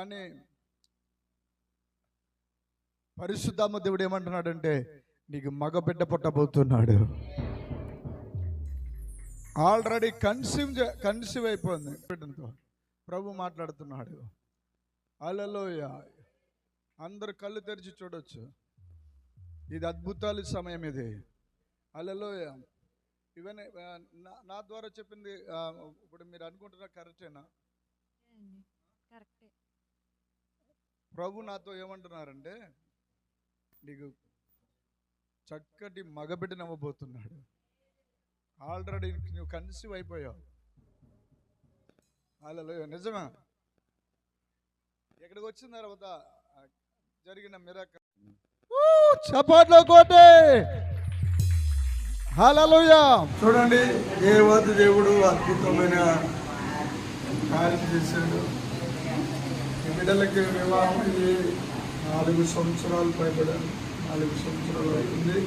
కానీ పరిశుద్ధాత్మ దేవుడు ఏమంటున్నాడంటే నీకు మగబిడ్డ పుట్టబోతున్నాడు. ఆల్రెడీ కన్సీవ్ కన్సీవ్ అయిపోయింది. బిడ్డతో ప్రభు మాట్లాడుతున్నాడు. అలలోయ అందరు కళ్ళు తెరిచి చూడొచ్చు. ఇది అద్భుతాల సమయం ఇది. అలలోయ ఇవన్నీ నా- ద్వారా చెప్పింది ఇప్పుడు మీరు అనుకుంటున్న కరెక్టేనా? కరెక్టే. ప్రభు నాతో ఏమంటున్నారంటే నీకు చక్కటి మగబిడ్డను అవ్వబోతున్నాడు ఆల్రెడీ నువ్వు కన్సీవ్ అయిపోయావు. అలా నిజమా? ఇక్కడికి వచ్చిన తర్వాత జరిగిన మిరక చపాట్లో కోటే! చూడండి దేవత దేవుడు అద్భుతమైన కార్యం చేశాడు. బిడ్డలకి వివాహం అయ్యి నాలుగు సంవత్సరాలు పైబడారు నాలుగు సంవత్సరాలు అవుతుంది.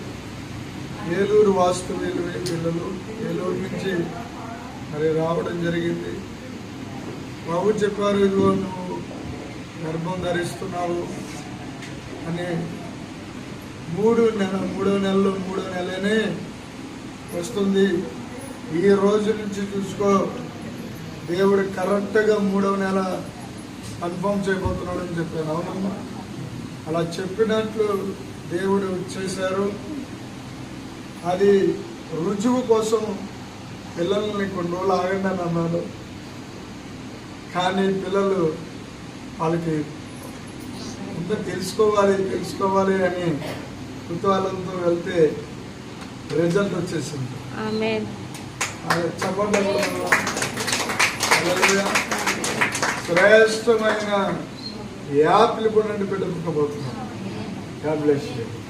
ఏలూరు వాస్తవ్యులు పిల్లలు ఏలూరు నుంచి మరి రావడం జరిగింది. బాబు చెప్పారు ఇదిగో నువ్వు గర్భం ధరిస్తున్నావు అని. మూడు నెల మూడో నెలలో మూడో నెలనే వస్తుంది. ఈ రోజు నుంచి చూసుకో దేవుడు కరెక్ట్గా మూడవ నెల కన్ఫర్మ్ చేయబోతున్నాడని చెప్పాను. అవునమ్మా అలా చెప్పినట్లు దేవుడు చేశారు. అది రుజువు కోసం పిల్లల్ని కొన్ని రోజులు ఆగండి అని అన్నాడు. కానీ పిల్లలు వాళ్ళకి ముందు తెలుసుకోవాలి తెలుసుకోవాలి అని కుతూహలంతో వెళ్తే రిజల్ట్ వచ్చేసింది. చెప్పండి. హల్లెలూయా. శ్రేష్టమైన యాపిల్ కూడా పెట్టుకోబోతున్నాం పుట్టబోతున్నాం God bless you.